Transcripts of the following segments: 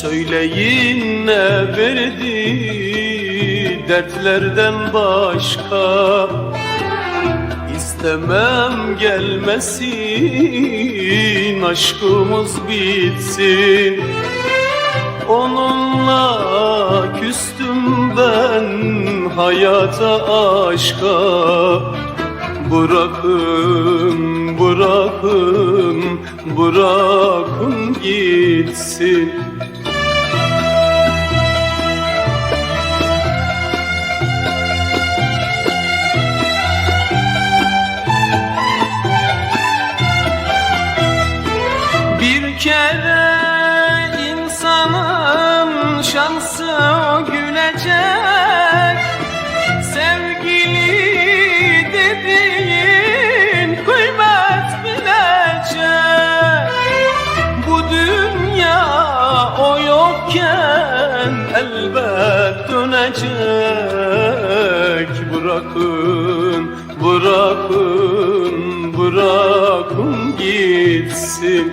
Söyleyin ne verdi dertlerden başka? İstemem gelmesin aşkımız bitsin. Onunla küstüm ben hayata aşka. Bırakın, bırakın, bırakın gitsin. Bırakın gitsin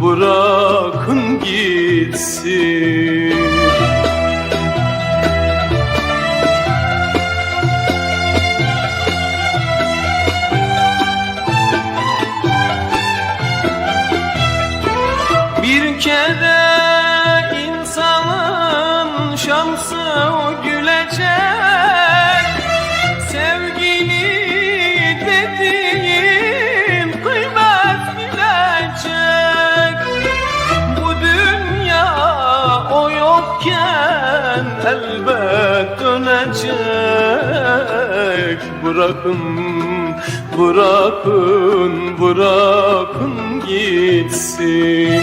bırakın gitsin Bırakın, bırakın, bırakın gitsin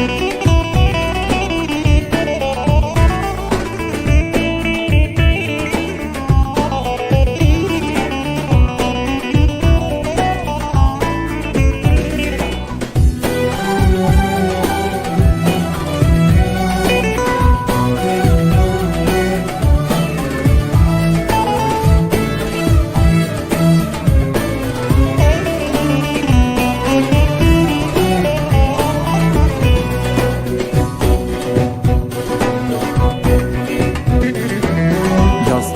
Música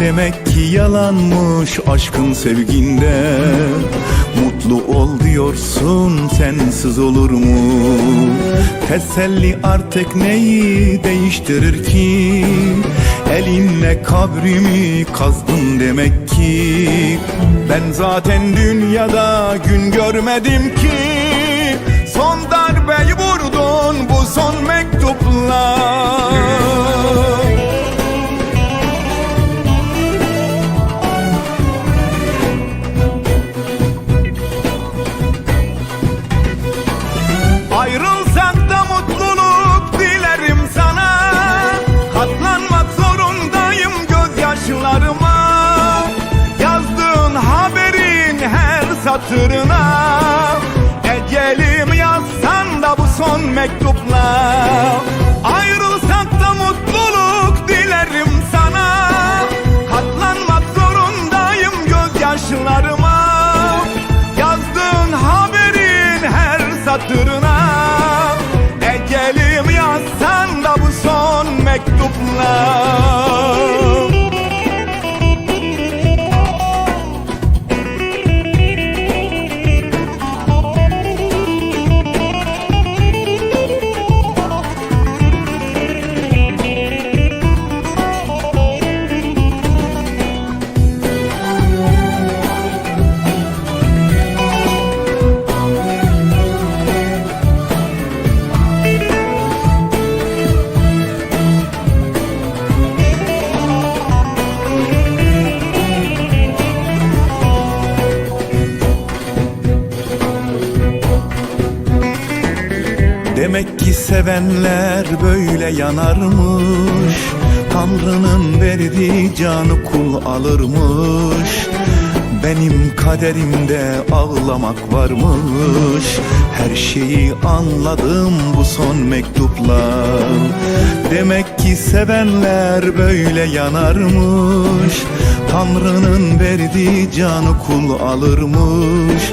Demek ki yalanmış aşkın sevginde Mutlu ol diyorsun sensiz olur mu? Teselli artık neyi değiştirir ki? Elinle kabrimi kazdın demek ki Ben zaten dünyada gün görmedim ki Son darbeyi vurdun bu son mektupla satırına Ecelim yazsan da bu son mektupla Ayrılsak da mutluluk dilerim sana Katlanmak zorundayım gözyaşlarıma sevenler böyle yanarmış. Tanrı'nın verdiği canı kul alırmış. Benim kaderimde ağlamak varmış. Her şeyi anladım bu son mektupla. Demek ki sevenler böyle yanarmış. Tanrı'nın verdiği canı kul alırmış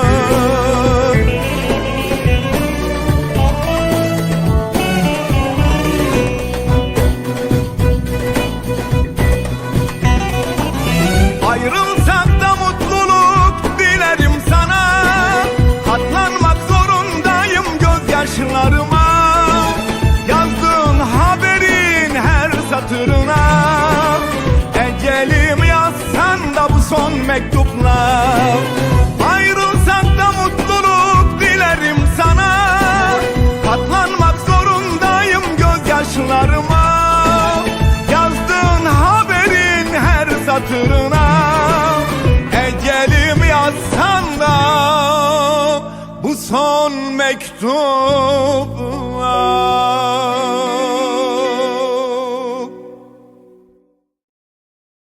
son mektupla